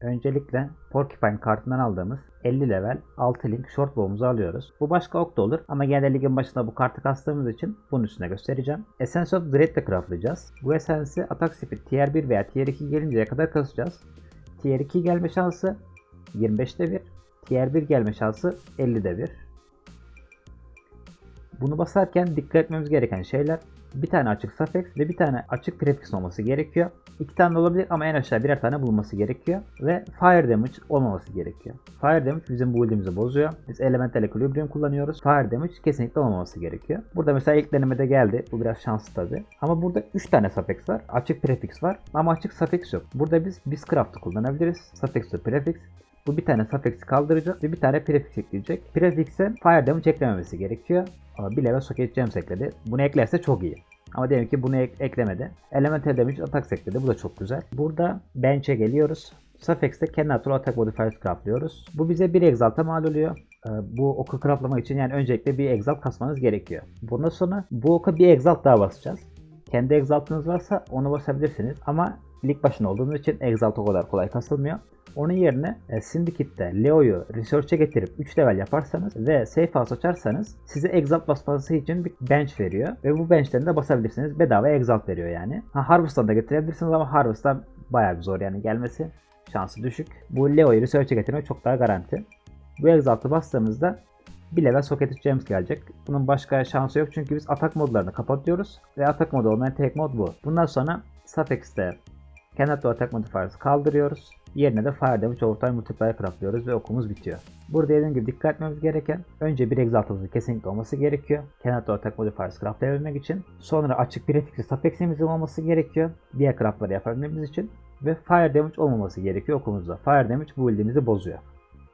Öncelikle Porcupine kartından aldığımız 50 level 6 link short bow'umuzu alıyoruz. Bu başka ok da olur ama genelde ligin başında bu kartı kastığımız için bunun üstüne göstereceğim. Essence of Dread ile craftlayacağız. Bu Essence'i atak speed tier 1 veya tier 2 gelinceye kadar kasacağız. Tier 2 gelme şansı 25'te 1. Tier 1 gelme şansı 50'de 1. Bunu basarken dikkat etmemiz gereken şeyler bir tane açık suffix ve bir tane açık prefix olması gerekiyor. İki tane de olabilir ama en aşağı birer tane bulunması gerekiyor. Ve fire damage olmaması gerekiyor. Fire damage bizim build'imizi bozuyor. Biz elemental equilibrium kullanıyoruz. Fire damage kesinlikle olmaması gerekiyor. Burada mesela ilk denemede geldi. Bu biraz şanslı tabi. Ama burada 3 tane suffix var. Açık prefix var ama açık suffix yok. Burada biz Bizcraft'ı kullanabiliriz. Suffix ve prefix. Bu bir tane suffix'i kaldıracak ve bir tane prefix ekleyecek. Prefix'e fire damage eklememesi gerekiyor. Ama bir level socket gems ekledi. Bunu eklerse çok iyi. Ama diyelim ki bunu ek- eklemedi. Elemental damage atak ekledi. Bu da çok güzel. Burada bench'e geliyoruz. Suffix'te kendi natural attack modifiers craftlıyoruz. Bu bize bir exalt'a mal oluyor. Ee, Bu oku craftlamak için yani öncelikle bir exalt kasmanız gerekiyor. Bundan sonra bu oka bir exalt daha basacağız. Kendi exaltınız varsa onu basabilirsiniz. Ama lig başında olduğumuz için exalt o kadar kolay kasılmıyor. Onun yerine e, Syndicate'de Leo'yu Research'e getirip 3 level yaparsanız ve Safe House açarsanız size Exalt basması için bir bench veriyor. Ve bu bench'ten de basabilirsiniz. Bedava Exalt veriyor yani. Ha, Harvest'tan da getirebilirsiniz ama Harvest'tan bayağı bir zor yani gelmesi. Şansı düşük. Bu Leo'yu Research'e getirmek çok daha garanti. Bu Exalt'ı bastığımızda bir level Socket Gems gelecek. Bunun başka şansı yok çünkü biz atak modlarını kapatıyoruz. Ve atak modu olmayan tek mod bu. Bundan sonra Suffix'te Cannot do Attack Modifiers'ı kaldırıyoruz. Yerine de Fire Damage Overtime Multiplier craftlıyoruz ve okumuz bitiyor. Burada dediğim gibi dikkat etmemiz gereken önce bir Exalt'ımızın kesinlikle olması gerekiyor. Do Attack Modifiers craftlayabilmek için. Sonra açık prefixli suffix'imizin olması gerekiyor. Diğer craftları yapabilmemiz için. Ve Fire Damage olmaması gerekiyor okumuzda. Fire Damage bu build'imizi bozuyor.